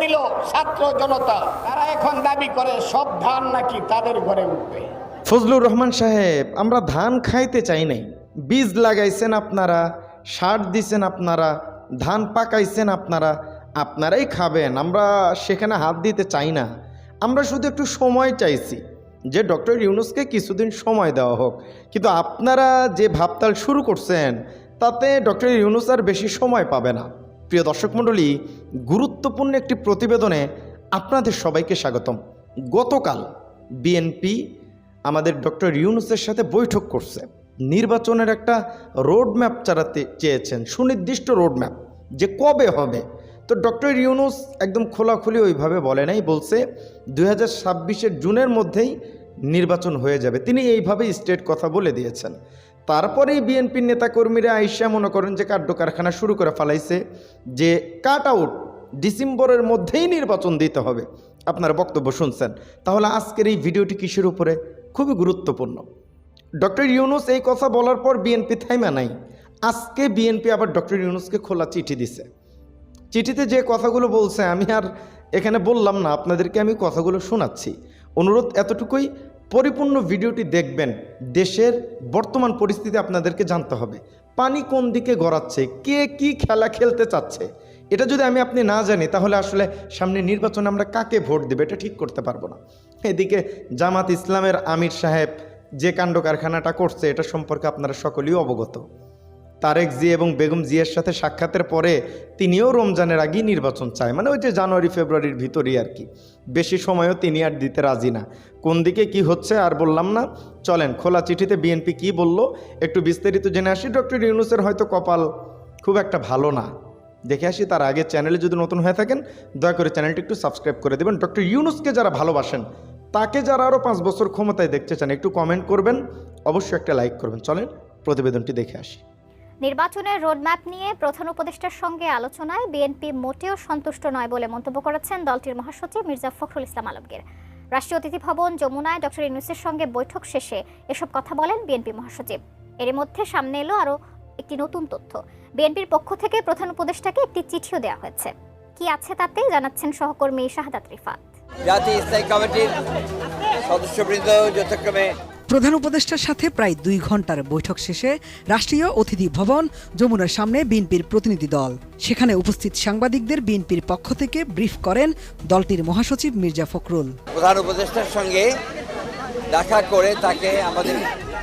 দিল ছাত্র জনতা। তারা এখন দাবি করে, সব ধান নাকি তাদের ঘরে উঠবে। ফজলুর রহমান সাহেব, আমরা ধান খাইতে চাই নাই। বীজ লাগাইছেন আপনারা, সার দিছেন আপনারা, ধান পাকাইছেন আপনারা, আপনারাই খাবেন, আমরা সেখানে হাত দিতে চাই না। আমরা শুধু একটু সময় চাইছি যে ডক্টর ইউনুসকে কিছুদিন সময় দেওয়া হোক। কিন্তু আপনারা যে ভাবতাল শুরু করছেন, তাতে ডক্টর ইউনুস আর বেশি সময় পাবে না। প্রিয় দর্শক মণ্ডলী, গুরুত্বপূর্ণ একটি প্রতিবেদনে আপনাদের সবাইকে স্বাগতম। গতকাল বিএনপি আমাদের ডক্টর ইউনুসের সাথে বৈঠক করছে। নির্বাচনের একটা রোড ম্যাপ চালাতে চেয়েছেন, সুনির্দিষ্ট রোড ম্যাপ যে কবে হবে। তো ডক্টর ইউনুস একদম খোলাখুলি ওইভাবে বলে নাই, বলছে দুই হাজার জুনের মধ্যেই নির্বাচন হয়ে যাবে। তিনি এইভাবেই স্টেট কথা বলে দিয়েছেন। তারপরেই বিএনপির নেতাকর্মীরা আইসা মনে করেন যে কার্য কারখানা শুরু করে ফেলাইছে, যে কাট আউট ডিসেম্বরের মধ্যেই নির্বাচন দিতে হবে। আপনার বক্তব্য শুনছেন। তাহলে আজকের এই ভিডিওটি কিসের উপরে? খুবই গুরুত্বপূর্ণ। ডক্টর ইউনুস এই কথা বলার পর বিএনপি থাইমা নাই। আজকে বিএনপি আবার ডক্টর ইউনুসকে খোলা চিঠি দিছে। চিঠিতে যে কথাগুলো বলছে, আমি আর এখানে বললাম না, আপনাদেরকে আমি কথাগুলো শোনাচ্ছি। অনুরোধ এতটুকুই পরিপূর্ণ ভিডিওটি দেখবেন। দেশের বর্তমান পরিস্থিতি আপনাদেরকে জানতে হবে। পানি কোন দিকে গড়াচ্ছে? কে কি খেলা খেলতে চাচ্ছে? এটা যদি আমি আপনি না জানি, তাহলে আসলে সামনে নির্বাচনে আমরা কাকে ভোট দেবে এটা ঠিক করতে পারব না। এদিকে জামাত ইসলামের আমির সাহেব যে কাণ্ড কারখানাটা করছে, এটা সম্পর্কে আপনারা সকলেই অবগত। তারেক জি এবং বেগম জিয়ার সাথে সাক্ষাতের পরে তিনিও রমজানের আগেই নির্বাচন চায়। মানে ওই যে জানুয়ারি, ফেব্রুয়ারির ভিতরেই আর কি। বেশি সময়ও তিনি আর দিতে রাজি না। কোন দিকে কি হচ্ছে আর বললাম না। চলেন, খোলা চিঠিতে বিএনপি কি বলল, একটু বিস্তারিত জেনে আসি। ডক্টর ইউনুসের হয়তো কপাল খুব একটা ভালো না। দেখে আসি, তার আগে চ্যানেলে যদি নতুন হয়ে থাকেন, দয়া করে চ্যানেলটি একটু সাবস্ক্রাইব করে দেবেন। ডক্টর ইউনুসকে যারা ভালোবাসেন, তাকে যারা আরও পাঁচ বছর ক্ষমতায় দেখতে চান, একটু কমেন্ট করবেন। অবশ্যই একটা লাইক করবেন। চলেন, প্রতিবেদনটি দেখে আসি। নির্বাচনের রোডম্যাপ নিয়ে প্রধান উপদেষ্টার সঙ্গে আলোচনায় বিএনপি মোটেও সন্তুষ্ট নয় বলে মন্তব্য করেছেন দলটির মহাসচিব মির্জা ফখরুল ইসলাম আলমগীর। রাষ্ট্রীয় অতিথি ভবন, যমুনায় ডক্টর ইউনুসের সঙ্গে বৈঠক শেষে এসব কথা বলেন বিএনপি মহাসচিব। এর মধ্যে সামনে এলো আরও একটি নতুন তথ্য। বিএনপির পক্ষ থেকে প্রধান উপদেষ্টাকে একটি চিঠিও দেওয়া হয়েছে। কি আছে তাতে জানাচ্ছেন সহকর্মী শাহাদাত রিফাত। জাতীয় স্থায়ী কমিটির সদস্যবৃন্দ যথাক্রমে প্রধান উপদেষ্টার সাথে প্রায় দুই ঘণ্টার বৈঠক শেষে রাষ্ট্রীয় অতিথি ভবন যমুনার সামনে বিএনপির প্রতিনিধি দল। সেখানে উপস্থিত সাংবাদিকদের বিএনপির পক্ষ থেকে ব্রিফ করেন দলটির মহাসচিব মির্জা ফখরুল। প্রধান উপদেষ্টার সঙ্গে দেখা করে তাকে আমাদের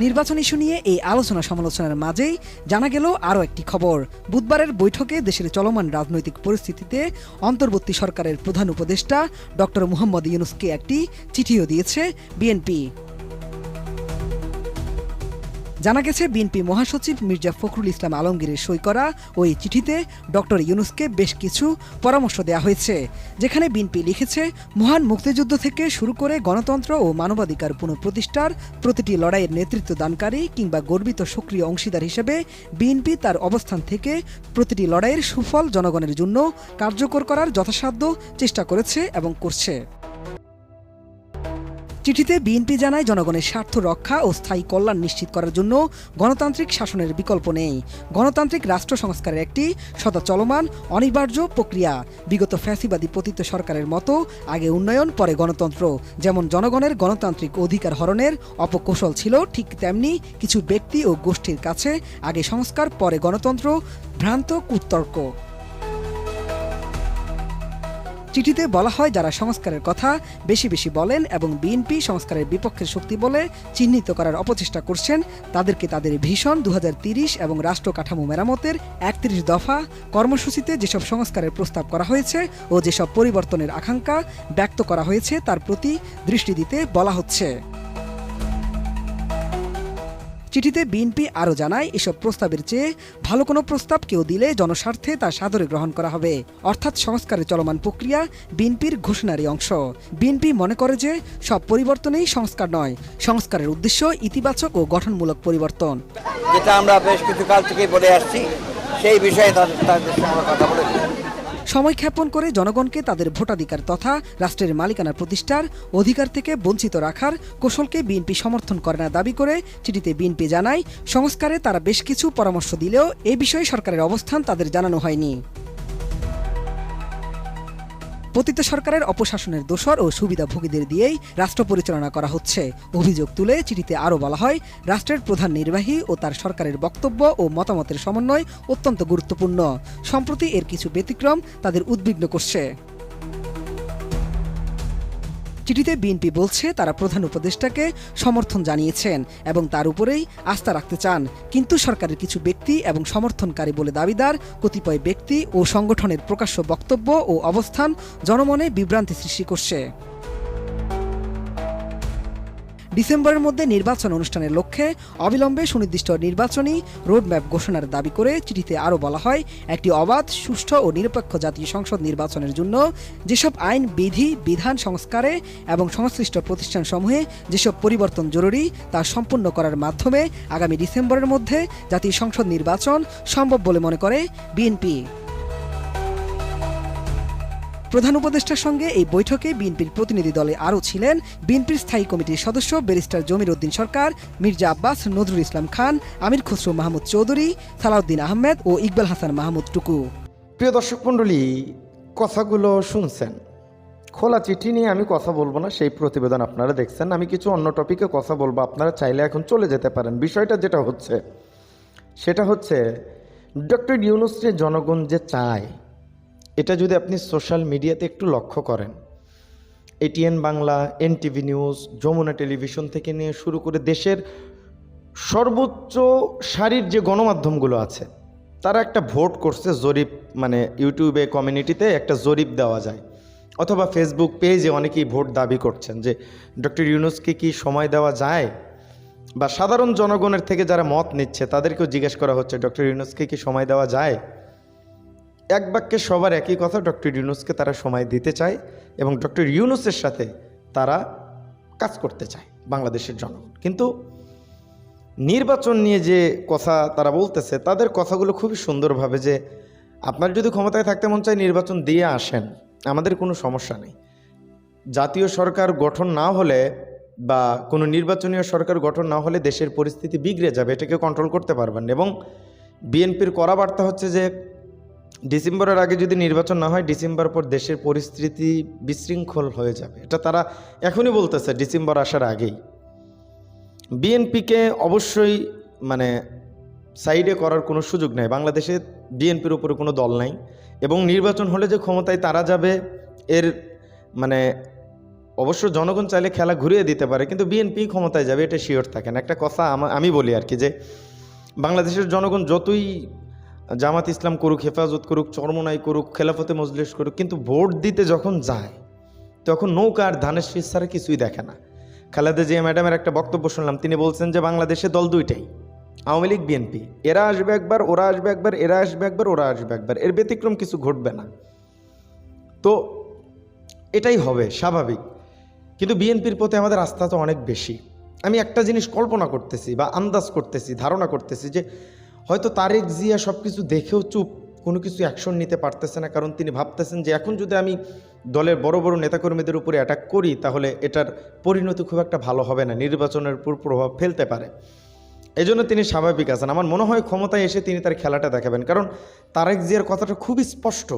নির্বাচন ইস্যু নিয়ে এই আলোচনা সমালোচনার মাঝেই জানা গেল আরও একটি খবর। বুধবারের বৈঠকে দেশের চলমান রাজনৈতিক পরিস্থিতিতে অন্তর্বর্তী সরকারের প্রধান উপদেষ্টা ডক্টর মুহম্মদ ইউনুসকে একটি চিঠিও দিয়েছে বিএনপি। জানা গেছে, বিএনপি মহাসচিব মির্জা ফখরুল ইসলাম আলমগীরের সই করা ওই চিঠিতে ডক্টর ইউনুসকে বেশ কিছু পরামর্শ দেওয়া হয়েছে, যেখানে বিএনপি লিখেছে, মহান মুক্তিযুদ্ধ থেকে শুরু করে গণতন্ত্র ও মানবাধিকার পুনঃপ্রতিষ্ঠার প্রতিটি লড়াইয়ের নেতৃত্ব দানকারী কিংবা গর্বিত সক্রিয় অংশীদার হিসেবে বিএনপি তার অবস্থান থেকে প্রতিটি লড়াইয়ের সুফল জনগণের জন্য কার্যকর করার যথাসাধ্য চেষ্টা করেছে এবং করছে। চিঠিতে বিএনপি জানায় জনগণের স্বার্থ রক্ষা ও স্থায়ী কল্যাণ নিশ্চিত করার জন্য গণতান্ত্রিক শাসনের বিকল্প নেই। গণতান্ত্রিক রাষ্ট্র সংস্কারের একটি সদা চলমান, অনিবার্য প্রক্রিয়া। বিগত ফ্যাসিবাদী পতিত সরকারের মতো আগে উন্নয়ন, পরে গণতন্ত্র। যেমন জনগণের গণতান্ত্রিক অধিকার হরণের অপকৌশল ছিল ঠিক তেমনি কিছু ব্যক্তি ও গোষ্ঠীর কাছে আগে সংস্কার, পরে গণতন্ত্র, ভ্রান্ত কুতর্ক চিঠিতে বলা হয়, যারা সংস্কারের কথা বেশি বেশি বলেন এবং বিএনপি সংস্কারের বিপক্ষের শক্তি বলে চিহ্নিত করার অপচেষ্টা করছেন, তাদেরকে তাদের ভীষণ দু এবং রাষ্ট্র কাঠামো মেরামতের একত্রিশ দফা কর্মসূচিতে যেসব সংস্কারের প্রস্তাব করা হয়েছে ও যেসব পরিবর্তনের আকাঙ্ক্ষা ব্যক্ত করা হয়েছে, তার প্রতি দৃষ্টি দিতে বলা হচ্ছে। চিঠিতে বিএনপি আরও জানায়, এসব প্রস্তাবের চেয়ে ভালো কোনো প্রস্তাব কেউ দিলে জনস্বার্থে তা সাদরে গ্রহণ করা হবে। অর্থাৎ সংস্কারের চলমান প্রক্রিয়া বিএনপির ঘোষণারই অংশ। বিএনপি মনে করে যে সব পরিবর্তনেই সংস্কার নয়, সংস্কারের উদ্দেশ্য ইতিবাচক ও গঠনমূলক পরিবর্তন। যেটা আমরা বেশ কিছু কাল থেকে বলে আসছি, সেই বিষয়ে তাদের সঙ্গে কথা বলেছি সময় ক্ষেপণ করে জনগণকে তাদের ভোটাধিকার তথা রাষ্ট্রের মালিকানা প্রতিষ্ঠার অধিকার থেকে বঞ্চিত রাখার কৌশলকে বিএনপি সমর্থন করে না দাবি করে চিঠিতে বিএনপি জানায়, সংস্কারে তারা বেশ কিছু পরামর্শ দিলেও এ বিষয়ে সরকারের অবস্থান তাদের জানানো হয়নি। পতিত সরকারের অপশাসনের দোষর ও সুবিধাভোগীদের দিয়েই রাষ্ট্র পরিচালনা করা হচ্ছে। অভিযোগ তুলে চিঠিতে আরও বলা হয়, রাষ্ট্রের প্রধান নির্বাহী ও তার সরকারের বক্তব্য ও মতামতের সমন্বয় অত্যন্ত গুরুত্বপূর্ণ। সম্প্রতি এর কিছু ব্যতিক্রম তাদের উদ্বিগ্ন করছে। চিঠিতে বিএনপি বলছে, তারা প্রধান উপদেষ্টাকে সমর্থন জানিয়েছেন এবং তার উপরেই আস্থা রাখতে চান। কিন্তু সরকারের কিছু ব্যক্তি এবং সমর্থনকারী বলে দাবিদার কতিপয় ব্যক্তি ও সংগঠনের প্রকাশ্য বক্তব্য ও অবস্থান জনমনে বিভ্রান্তি সৃষ্টি করছে। ডিসেম্বরের মধ্যে নির্বাচন অনুষ্ঠানের লক্ষ্যে অবিলম্বে সুনির্দিষ্ট নির্বাচনী রোডম্যাপ ঘোষণার দাবি করে চিঠিতে আরও বলা হয়, একটি অবাধ, সুষ্ঠু ও নিরপেক্ষ জাতীয় সংসদ নির্বাচনের জন্য যেসব আইন, বিধি, বিধান সংস্কারে এবং সংশ্লিষ্ট প্রতিষ্ঠানসমূহে যেসব পরিবর্তন জরুরি তা সম্পূর্ণ করার মাধ্যমে আগামী ডিসেম্বরের মধ্যে জাতীয় সংসদ নির্বাচন সম্ভব বলে মনে করে বিএনপি। প্রধান উপদেষ্টার সঙ্গে এই বৈঠকে বিএনপির প্রতিনিধি দলে আরও ছিলেন বিএনপির স্থায়ী কমিটির সদস্য ব্যারিস্টার জমির উদ্দিন সরকার, মির্জা আব্বাস, নজরুল ইসলাম খান, আমির খসরু মাহমুদ চৌধুরী, সালাউদ্দিন আহমেদ ও ইকবাল হাসান মাহমুদ টুকু। প্রিয় দর্শক মণ্ডলী, কথাগুলো শুনছেন। খোলা চিঠি নিয়ে আমি কথা বলব না, সেই প্রতিবেদন আপনারা দেখছেন। আমি কিছু অন্য টপিকে কথা বলব, আপনারা চাইলে এখন চলে যেতে পারেন। বিষয়টা যেটা হচ্ছে, সেটা হচ্ছে, ডক্টর ইউনুসকে জনগণ যে চায় এটা যদি আপনি সোশ্যাল মিডিয়াতে একটু লক্ষ্য করেন, ATN Bangla, NTV news, Jamuna television থেকে নিয়ে শুরু করে দেশের সর্বোচ্চ সারির যে গণমাধ্যমগুলো আছে, তারা একটা ভোট করছে জরিপ মানে ইউটিউবে, কমিউনিটিতে একটা জরিপ দেওয়া যায়। অথবা ফেসবুক পেজে অনেকেই ভোট দাবি করছেন যে, ডক্টর ইউনুসকে কি সময় দেওয়া যায়? বা সাধারণ জনগণের থেকে যারা মত নিচ্ছে, তাদেরকেও জিজ্ঞেস করা হচ্ছে, ডক্টর ইউনুসকে কি সময় দেওয়া যায়? এক বাক্যে সবার একই কথা ডক্টর ইউনুসকে তারা সময় দিতে চায় এবং ডক্টর ইউনুসের সাথে তারা কাজ করতে চায় বাংলাদেশের জনগণ। কিন্তু নির্বাচন নিয়ে যে কথা তারা বলতেছে, তাদের কথাগুলো খুবই সুন্দরভাবে যে আপনার যদি ক্ষমতায় থাকতে মন চায় নির্বাচন দিয়ে আসেন, আমাদের কোনো সমস্যা নেই। জাতীয় সরকার গঠন না হলে বা কোনো নির্বাচনীয় সরকার গঠন না হলে দেশের পরিস্থিতি বিগড়ে যাবে এটাকে কন্ট্রোল করতে পারবেন এবং বিএনপির করা বার্তা হচ্ছে যে ডিসেম্বরের আগে যদি নির্বাচন না হয়, ডিসেম্বর পর দেশের পরিস্থিতি বিশৃঙ্খল হয়ে যাবে। এটা তারা এখনই বলতেছে, ডিসেম্বর আসার আগেই। বিএনপিকে অবশ্যই মানে সাইডে করার কোনো সুযোগ নেই। বাংলাদেশে বিএনপির উপরে কোনো দল নাই। এবং নির্বাচন হলে যে ক্ষমতায় তারা যাবে, এর মানে অবশ্য জনগণ চাইলে খেলা ঘুরিয়ে দিতে পারে, কিন্তু বিএনপি ক্ষমতায় যাবে, এটা শিওর থাকেন একটা কথা আমি বলি আর কি যে, বাংলাদেশের জনগণ যতই জামাত ইসলাম করুক, হেফাজত করুক, চরমনাই করুক, খেলাফতে মজলিস করুক, কিন্তু ভোট দিতে যখন যায়, তখন নৌকা আর ধানের শীষ ছাড়া কিছুই দেখে না। খালেদা জিয়া ম্যাডামের একটা বক্তব্য শুনলাম, তিনি বলছেন যে বাংলাদেশে দল দুইটাই, আওয়ামী লীগ, বিএনপি। এরা আসবে একবার, ওরা আসবে একবার, এরা আসবে একবার, ওরা আসবে একবার। এর ব্যতিক্রম কিছু ঘটবে না। তো এটাই হবে, স্বাভাবিক। কিন্তু বিএনপির প্রতি আমাদের আস্থা তো অনেক বেশি। আমি একটা জিনিস কল্পনা করতেছি বা আন্দাজ করতেছি, ধারণা করতেছি যে হয়তো তারেক জিয়া সব কিছু দেখেও চুপ, কোনো কিছু অ্যাকশন নিতে পারতেছে না, কারণ তিনি ভাবতেছেন যে এখন যদি আমি দলের বড় বড় নেতাকর্মীদের উপরে অ্যাটাক করি, তাহলে এটার পরিণতি খুব একটা ভালো হবে না, নির্বাচনের উপর প্রভাব ফেলতে পারে। এই জন্য তিনি স্বাভাবিক আছেন। আমার মনে হয় ক্ষমতায় এসে তিনি তার খেলাটা দেখাবেন, কারণ তারেক জিয়ার কথাটা খুবই স্পষ্ট,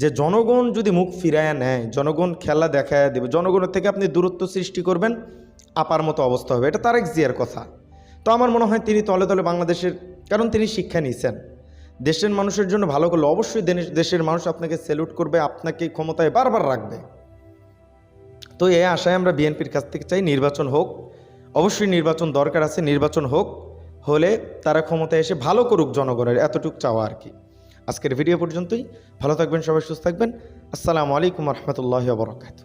যে জনগণ যদি মুখ ফিরায় নেয়, জনগণ খেলা দেখায় দেবে, জনগণের থেকে আপনি দূরত্ব সৃষ্টি করবেন, আপার মতো অবস্থা হবে। এটা তারেক জিয়ার কথা। তো আমার মনে হয় তিনি তলে তলে বাংলাদেশের কারণ তিনি শিক্ষা নিয়েছেন। দেশের মানুষের জন্য ভালো করলে অবশ্যই দেশের মানুষ আপনাকে স্যালুট করবে, আপনাকে ক্ষমতায় বারবার রাখবে। তো এই আশায় আমরা বিএনপির কাছ থেকে চাই নির্বাচন হোক। অবশ্যই নির্বাচন দরকার আছে, নির্বাচন হোক। হলে তারা ক্ষমতায় এসে ভালো করুক জনগণের, এতটুক চাওয়া আর কি। আজকের ভিডিও পর্যন্তই। ভালো থাকবেন, সবাই সুস্থ থাকবেন। আসসালামু আলাইকুম রহমতুল্লাহ বরকাত